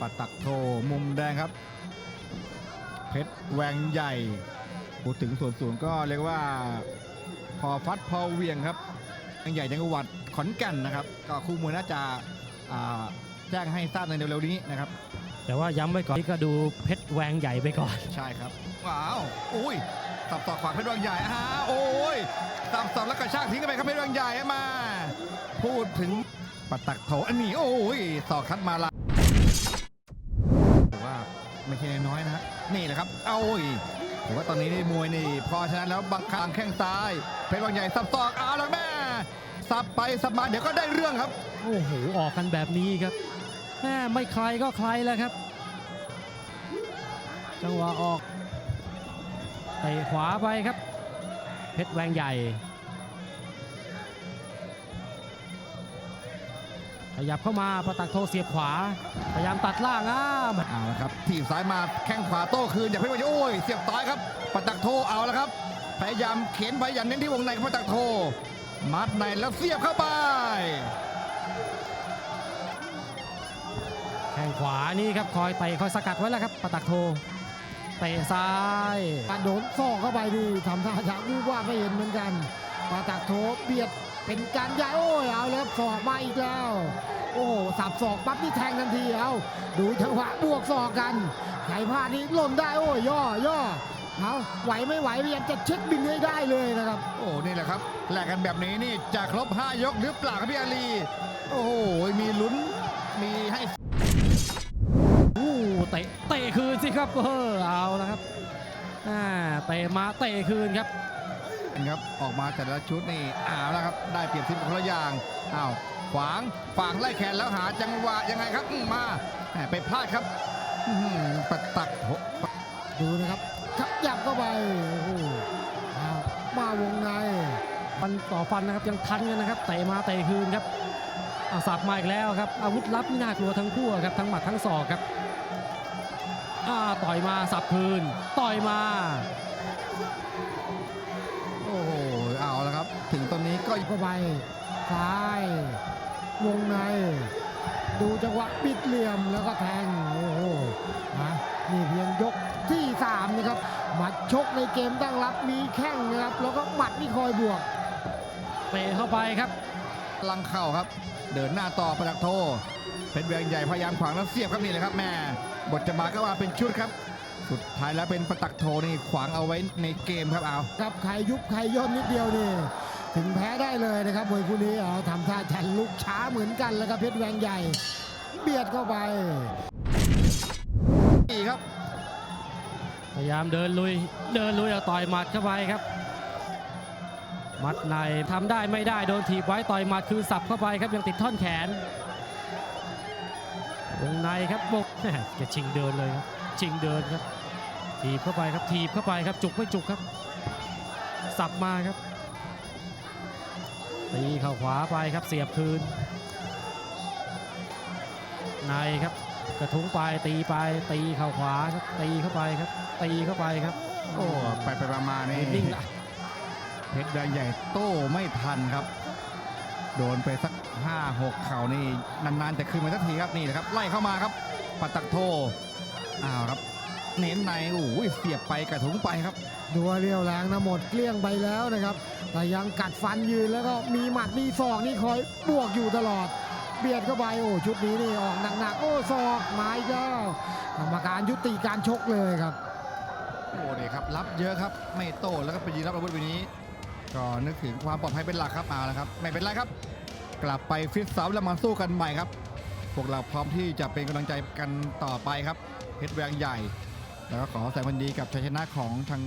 ปัตตักโทมุมแดงครับ เพชรแหวงใหญ่พูดถึงส่วนสูงก็เรียกว่าพอฟัดพอเหวียงครับแหวงใหญ่จังหวัดขอนแก่นนะครับ ก็คู่มวยน่าจะอ่าแจ้งให้ทราบในเร็วๆนี้นะครับ แต่ว่าย้ำไว้ก่อนนี่ก็ดูเพชรแหวงใหญ่ไปก่อน ใช่ครับ ว้าวอุ้ยสับสอกขวาเพชรวังใหญ่อ่าโอ้ยสับสอกแล้วกระชากทิ้งกันไปครับเพชรวังใหญ่มา พูดถึงปัตตักโถอันนี้โอ้ยสอกคัดมาละถือว่า ไม่ใช่น้อยนะฮะนี่แหละครับเอาโอ้ยถือว่าตอนนี้นี่มวยนี่ พอชนะแล้วบังคับแข้งซ้าย เพชรวังใหญ่สับสอกเอาล้วแม่สับไปสับมาเดี๋ยวก็ได้เรื่องครับ โอ้โหออกกันแบบนี้ครับแม่ไม่ใครก็ใครแล้วครับ จังหวะออกเตะขวาไปครับ เพชรแวงใหญ่ ขยับเข้ามาประตักโทเสียบขวา พยายามตัดล่างอ้ามเอาละครับทีบซ้ายมาแข้งขวาโต้คืนอย่าเพิ่งไปโอ้ยเสียบซ้ายครับปัตตักโทเอาแล้วครับ พยายามเข็นไปอย่างเน้นที่วงในของปัตตักโท มัดในแล้วเสียบเข้าไปแข้งขวานี่ครับคอยเตะคอยสกัดไว้แล้วครับประตักโทเตะซ้ายการโดนซอกเข้าไปนี่ทำท่าจะวูบว่าไม่เห็นเหมือนกันปาตักโถเบียด เป็นการย้ายโอ้ยเอาแล้วศอกมาอีกแล้ว โอ้โหสับศอกปั๊บนี่แทงทันทีเอาดูจังหวะบวกศอกกันใครพลาดนี่หล่นได้โอ้ยย่อย่อเอาไหวไม่ไหวพยายามจะเช็คบินให้ได้เลยนะครับ โอ้นี่แหละครับแลกกันแบบนี้นี่จะครบ 5 ยกหรือเปล่าครับพี่อาลี โอ้โหมีลุ้นมีให้อู้เตะเตะคืนสิครับเออเอาแล้วครับอ่าเตะมาเตะคืนครับ ครับ ออกมาแต่ละชุดนี่อ้าวแล้วครับ ได้เปรียบทิศคนละอย่างอ้าวขวางฝางไล่แขนแล้วหาจังหวะยังไงครับอืมมาแหมไปพลาดครับอื้อหือปัตตักโถดูนะครับขับยับเข้าไปโอ้โหเอามาวงในฟันต่อฟันนะครับยังทันกันนะครับเตะมาเตะคืนครับเอาสับมาอีกแล้วครับ อาวุธลับนี่น่ากลัวทั้งคู่ครับทั้งหมัดทั้งศอกครับอ่าต่อยมาสับคืน ต่อยมา โอ้โหเอาแล้วครับ ถึงตอนนี้ก็เข้าไปซ้ายวงใน ดูจังหวะบิดเหลี่ยมแล้วก็แทงโอ้โหนะนี่เพียงยกที่3นะครับหมัดชกในเกมตั้งรับมีแข้งนะครับ แล้วก็หมัดนี่คอยบวกเตะเข้าไปครับลังเข่าครับ เดินหน้าต่อประดักโทเพชรเวียงใหญ่พยายามขวางแล้วเสียบครับนี่เลยครับแม่บทจะมาก็ว่าเป็นชุดครับ สุดท้ายแล้วเป็นประตักโทนี่ขวางเอาไว้ในเกมครับเอาครับใครยุบใครย่นนิดเดียวนี่ถึงแพ้ได้เลยนะครับมวยคู่นี้เอาทำท่าชันลุกช้าเหมือนกันแล้วครับเพชรแวงใหญ่ เบียดเข้าไปนี่ครับ พยายามเดินลุย เดินลุยเอาต่อยหมัดเข้าไปครับมัดในทำได้ไม่ได้โดนถีบไว้ต่อยหมัดคือสับเข้าไปครับยังติดท่อนแขนวงในครับบกแหม่จะชิงเดินเลยครับชิงเดินครับ ถีบเข้าไปครับถีบเข้าไปครับจุกไม่จุกครับ สับมาครับตีเข่าขวาไปครับเสียบคืน ในครับกระทุ้งไปตีไปตีเข่าขวาครับตีเข้าไปครับ ตีเข้าไปครับ โอ้ไปไปมามานี่นิ่งละเพชรเวียงใหญ่โต้ไม่ทันครับ โดนไปสัก 5 6 เข่านี่นานๆแต่คืนมาสักทีครับนี่นะครับไล่เข้ามาครับ ปัตตักโทอ้าวครับ เน้นในโอ้ยเสียบไปกระทุ้งไปครับดัวเรียวแรงนะหมดเกลี้ยงไปแล้วนะครับ แต่ยังกัดฟันยืนแล้วก็มีหมัดมีศอกนี่คอยบวกอยู่ตลอด เบียดเข้าไปโอ้ชุดนี้นี่ออกหนักๆโอ้ศอกไม้ก็กรรมการยุติการชกเลยครับโอ้นี่ครับรับเยอะครับไม่โต้แล้วก็ไปยืนรับอาวุธวันนี้ ก็นึกถึงความปลอดภัยเป็นหลักครับเอาละครับ ไม่เป็นไรครับ กลับไปฟิตซ้อมแล้วมาสู้กันใหม่ครับ พวกเราพร้อมที่จะเป็นกำลังใจกันต่อไปครับเพชรแวงใหญ่ แล้วก็ขอแสดงความดีกับชัยชนะของทาง